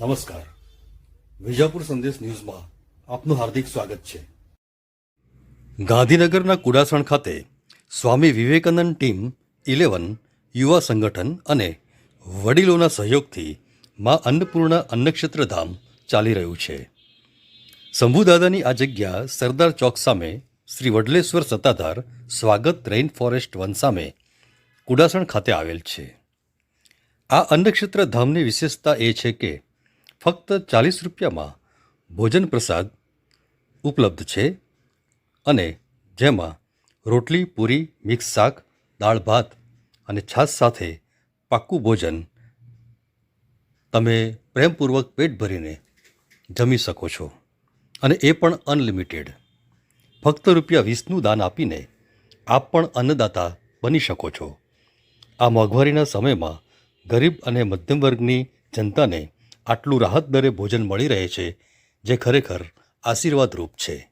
નમસ્કાર. વિજાપુર સંદેશ ન્યૂઝમાં આપનું હાર્દિક સ્વાગત છે. ગાંધીનગરના કુડાસણ ખાતે સ્વામી વિવેકાનંદ ટીમ ઇલેવન, યુવા સંગઠન અને વડીલોના સહયોગથી મા અન્નપૂર્ણા અન્નક્ષેત્રધામ ચાલી રહ્યું છે. શંભુદાદાની આ જગ્યા સરદાર ચોક સામે શ્રી વડલેશ્વર સત્તાધાર સ્વાગત રેઇન ફોરેસ્ટ વન સામે કુડાસણ ખાતે આવેલ છે. આ અન્નક્ષેત્ર ધામની વિશેષતા એ છે કે ફક્ત ચાલીસ રૂપિયામાં ભોજન પ્રસાદ ઉપલબ્ધ છે અને જેમાં રોટલી, પૂરી, મિક્સ શાક, દાળ ભાત અને છાશ સાથે પાક્કું ભોજન તમે પ્રેમપૂર્વક પેટ ભરીને જમી શકો છો. અને એ પણ અનલિમિટેડ. ફક્ત રૂપિયા વીસનું દાન આપીને આપ પણ અન્નદાતા બની શકો છો. આ મોંઘવારીના સમયમાં ગરીબ અને મધ્યમ વર્ગની જનતાને આટલું રાહત દરે ભોજન મળી રહે છે જે ખરેખર આશીર્વાદરૂપ છે.